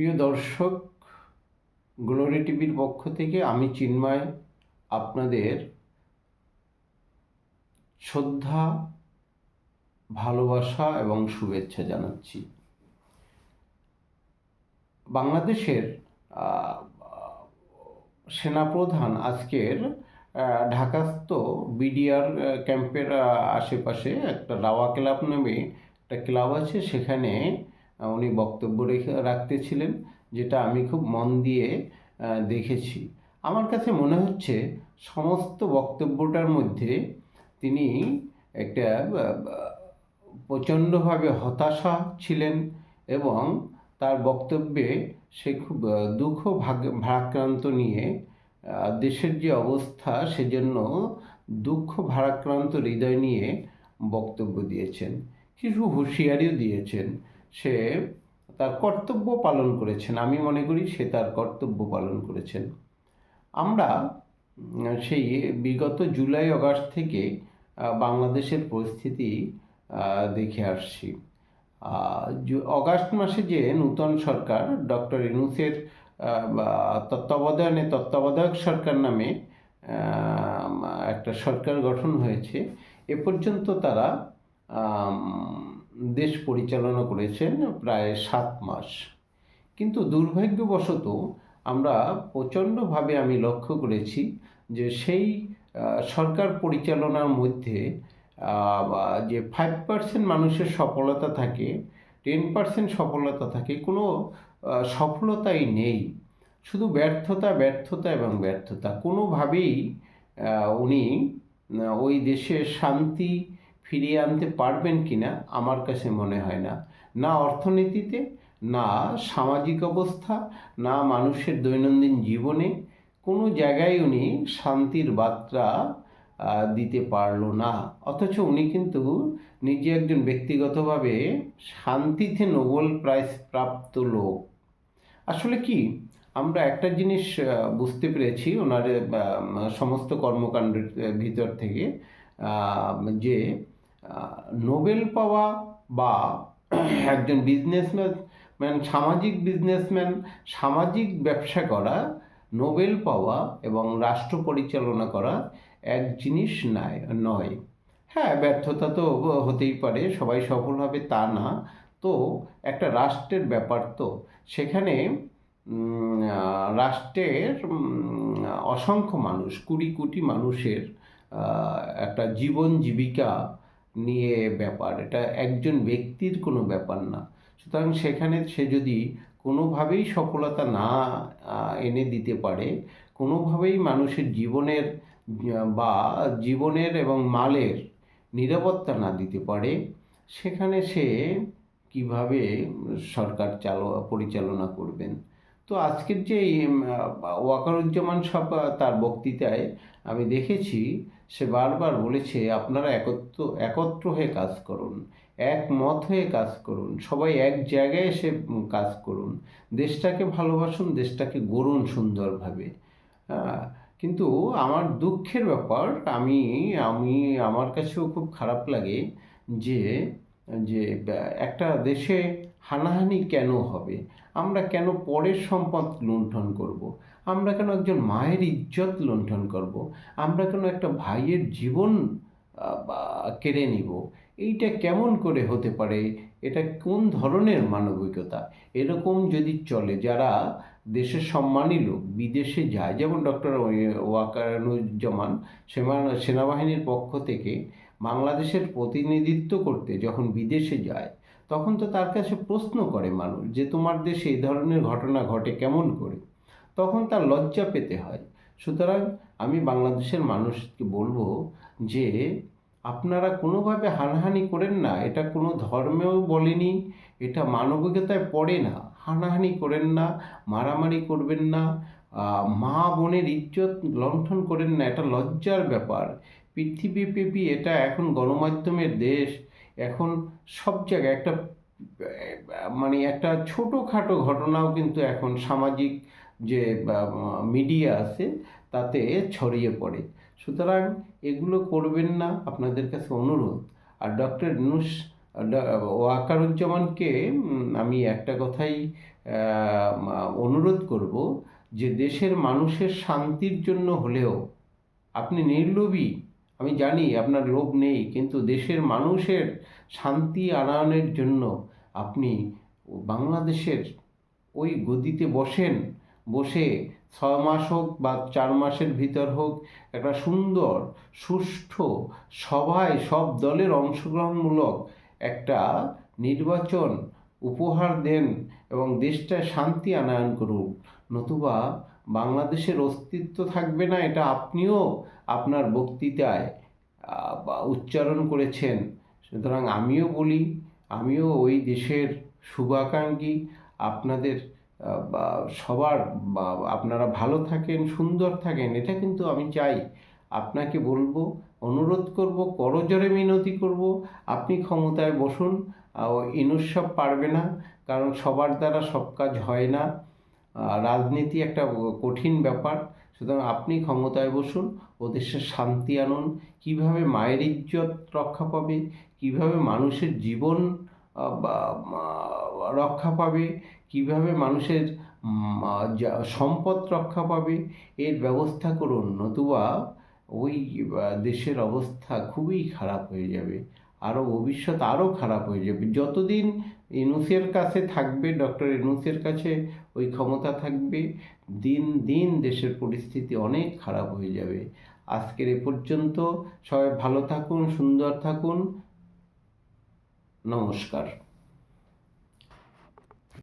প্রিয় দর্শক, গ্লোরি টিভির পক্ষ থেকে আমি চিন্ময় আপনাদের শ্রদ্ধা, ভালোবাসা এবং শুভেচ্ছা জানাচ্ছি। বাংলাদেশের সেনাপ্রধান আজকের ঢাকাস্থ বিডিআর ক্যাম্পের আশেপাশে একটা রাওয়া ক্লাব নামে একটা ক্লাব আছে, সেখানে উনি বক্তব্য রেখে রাখতেছিলেন, যেটা আমি খুব মন দিয়ে দেখেছি। আমার কাছে মনে হচ্ছে সমস্ত বক্তব্যটার মধ্যে তিনি একটা প্রচণ্ডভাবে হতাশা ছিলেন এবং তার বক্তব্যে সে খুব দুঃখ ভাগ, ভারাক্রান্ত নিয়ে দেশের যে অবস্থা সেজন্য দুঃখ ভারাক্রান্ত হৃদয় নিয়ে বক্তব্য দিয়েছেন। কিছু হুঁশিয়ারিও দিয়েছেন। সে তার কর্তব্য পালন করেছেন। আমি মনে করি সে তার কর্তব্য পালন করেছেন। আমরা সেই বিগত জুলাই আগস্ট থেকে বাংলাদেশের পরিস্থিতি দেখে আসছি। অগাস্ট মাসে যে নূতন সরকার, ডক্টর ইনুসের তত্ত্বাবধানে, তত্ত্বাবধায়ক সরকার নামে একটা সরকার গঠন হয়েছে, এ পর্যন্ত তারা দেশ পরিচালনা করেছেন প্রায় সাত মাস। কিন্তু দুর্ভাগ্যবশত আমরা প্রচণ্ডভাবে আমি লক্ষ্য করেছি যে সেই সরকার পরিচালনার মধ্যে যে ফাইভ পার্সেন্ট মানুষের সফলতা থাকে টেন পার্সেন্ট সফলতা থাকে, কোনো সফলতাই নেই। শুধু ব্যর্থতা ব্যর্থতা এবং ব্যর্থতা। কোনোভাবেই উনি ওই দেশে শান্তি ফিরিয়ে আনতে পারবেন কিনা আমার কাছে মনে হয় না। না অর্থনীতিতে, না সামাজিক অবস্থা, না মানুষের দৈনন্দিন জীবনে, কোনো জায়গায় উনি শান্তির বার্তা দিতে পারল না। অথচ উনি কিন্তু নিজে একজন ব্যক্তিগতভাবে শান্তিতে নোবেল প্রাইজ প্রাপ্ত লোক। আসলে কি? আমরা একটা জিনিস বুঝতে পেরেছি ওনার সমস্ত কর্মকাণ্ডের ভিতর থেকে যে নোবেল পাওয়া বা একজন বিজনেসম্যান ম্যান সামাজিক বিজনেসম্যান সামাজিক ব্যবসা করা, নোবেল পাওয়া এবং রাষ্ট্র পরিচালনা করা এক জিনিস নয় নয়। হ্যাঁ ব্যর্থতা তো হতেই পারে, সবাই সফল হবে তা না। তো একটা রাষ্ট্রের ব্যাপার তো। সেখানে রাষ্ট্রের অসংখ্য মানুষ, কুড়ি কোটি মানুষের একটা জীবন জীবিকা নিয়ে ব্যাপার। এটা একজন ব্যক্তির কোনো ব্যাপার না। সুতরাং সেখানে সে যদি কোনোভাবেই সফলতা না এনে দিতে পারে, কোনোভাবেই মানুষের জীবনের বা জীবনের এবং মালের নিরাপত্তা না দিতে পারে, সেখানে সে কীভাবে সরকার চাল, পরিচালনা করবেন? তো আজকের যে ওয়াকারুজ্জামান সব তার বক্তৃতায় আমি দেখেছি, সে বারবার বলেছে, আপনারা একত্র একত্র হয়ে কাজ করুন, একমত হয়ে কাজ করুন, সবাই এক জায়গায় এসে কাজ করুন, দেশটাকে ভালোবাসুন, দেশটাকে গড়ুন সুন্দরভাবে। হ্যাঁ কিন্তু আমার দুঃখের ব্যাপার, আমি আমি, আমার কাছেও খুব খারাপ লাগে যে যে, একটা দেশে হানাহানি কেন হবে আমরা কেন পরের সম্পদ লুণ্ঠন করব। আমরা কেন একজন মায়ের ইজ্জত লুণ্ঠন করব। আমরা কেন একটা ভাইয়ের জীবন কেড়ে নিব এইটা কেমন করে হতে পারে এটা কোন ধরনের মানবিকতা এরকম যদি চলে, যারা দেশের সম্মানী লোক, বিদেশে যায়, যেমন ডক্টর ওয়াকারুজ্জামান সেনা সেনাবাহিনীর পক্ষ থেকে বাংলাদেশের প্রতিনিধিত্ব করতে যখন বিদেশে যায় তখন তো তার কাছে প্রশ্ন করে মানুষ যে তোমার দেশে এই ধরনের ঘটনা ঘটে কেমন করে? তখন তার লজ্জা পেতে হয়। সুতরাং আমি বাংলাদেশের মানুষকে বলব যে, আপনারা কোনোভাবে হানাহানি করেন না। এটা কোনো ধর্মেও বলেনি, এটা মানবিকতায় পড়ে না। হানাহানি করেন না, মারামারি করবেন না মা বোনের ইজ্জত লণ্ঠন করেন না। এটা লজ্জার ব্যাপার। পৃথিবীব্যাপী এটা এখন গণমাধ্যমের দেশ। এখন সব জায়গায় একটা মানে একটা ছোটোখাটো ঘটনাও কিন্তু এখন সামাজিক যে মিডিয়া আছে, তাতে ছড়িয়ে পড়ে। সুতরাং এগুলো করবেন না, আপনাদের কাছে অনুরোধ। আর ডক্টর নুস ওয়াকারুজ্জামানকে আমি একটা কথাই অনুরোধ করব যে, দেশের মানুষের শান্তির জন্য হলেও, আপনি নির্লোভী আমি জানি আপনার লোভ নেই, কিন্তু দেশের মানুষের শান্তি আনয়নের জন্য আপনি বাংলাদেশের ওই গদিতে বসেন, বসে ছয় মাস হোক বা চার মাসের ভিতর হোক, একটা সুন্দর, সুষ্ঠু সভায় সব দলের অংশগ্রহণমূলক একটা নির্বাচন উপহার দেন এবং দেশটায় শান্তি আনয়ন করুন। নতুবা বাংলাদেশের অস্তিত্ব থাকবে না, এটা আপনিও আপনার বক্তৃতায় উচ্চারণ করেছেন। সুতরাং আমিও বলি, আমিও ওই দেশের শুভাকাঙ্ক্ষী। আপনাদের সবার আপনারা ভালো থাকেন, সুন্দর থাকেন, এটা কিন্তু আমি চাই। আপনাকে বলব, অনুরোধ করব করজোরে মিনতি করব, আপনি ক্ষমতায় বসুন ইনুস সব পারবে না, কারণ সবার দ্বারা সব কাজ হয় না। রাজনীতি একটা কঠিন ব্যাপার। সুতরাং আপনি ক্ষমতায় বসুন ও দেশের শান্তি আনুন। কীভাবে মায়ের ইজ্জত রক্ষা পাবে? কীভাবে মানুষের জীবন রক্ষা পাবে? কীভাবে মানুষের সম্পদ রক্ষা পাবে? এর ব্যবস্থা করুন, নতুবা ওই দেশের অবস্থা খুবই খারাপ হয়ে যাবে। আরও ভবিষ্যৎ আরও খারাপ হয়ে যাবে। যতদিন ইনুসের কাছে থাকবে, ডক্টর ইনুসের কাছে ওই ক্ষমতা থাকবে। দিন দিন দেশের পরিস্থিতি অনেক খারাপ হয়ে যাবে। আজকের এ পর্যন্ত সবাই ভালো থাকুন, সুন্দর থাকুন। নমস্কার।